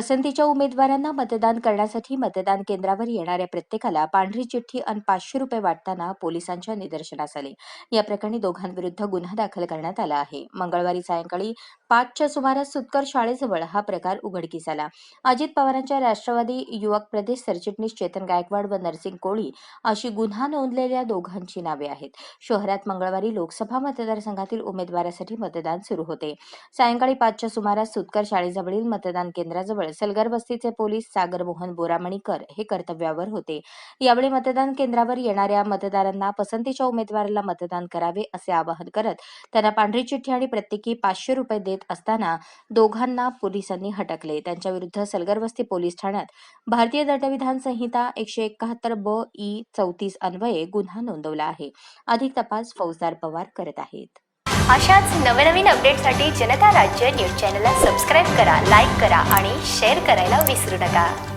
पसंतीच्या उमेदवारांना मतदान करण्यासाठी मतदान केंद्रावर येणाऱ्या प्रत्येकाला पांढरी चिठ्ठी आणि पाचशे रुपये वाटताना पोलिसांच्या निदर्शनास आले. या प्रकरणी दोघांविरुद्ध गुन्हा दाखल करण्यात आला आहे. मंगळवारी सायंकाळी पाचच्या सुमारास सुतकर शाळेजवळ हा प्रकार उघडकीस आला. अजित पवारांच्या राष्ट्रवादी युवक प्रदेश सरचिटणीस चेतन गायकवाड व नरसिंग कोळी अशी गुन्हा नोंदलेल्या दोघांची नावे आहेत. शहरात मंगळवारी लोकसभा मतदारसंघातील उमेदवारासाठी मतदान सुरू होते. सायंकाळी पाचच्या सुमारास सुतकर शाळेजवळील मतदान केंद्राजवळ सलगर वस्तीचे पोलीस सागर मोहन बोरामणीकर हे कर्तव्यावर होते. यावेळी मतदान केंद्रावर येणाऱ्या मतदारांना पसंतीच्या उमेदवाराला मतदान करावे असे आवाहन करत त्यांना पांढरी चिठ्ठी आणि प्रत्येकी पाचशे रुपये देत असताना दोघांना पोलिसांनी हटकले. त्यांच्याविरुद्ध सलगरवस्ती पोलीस ठाण्यात. भारतीय दंडविधान संहिता एकशे एकाहत्तर ब ई चौतीस अन्वये गुन्हा नोंदवला आहे. अधिक तपास फौजदार पवार करत आहेत. अशाच नवनवीन अपडेटसाठी जनता राज्य न्यूज चॅनलला सबस्क्राईब करा लाईक करा आणि शेअर करायला विसरू नका.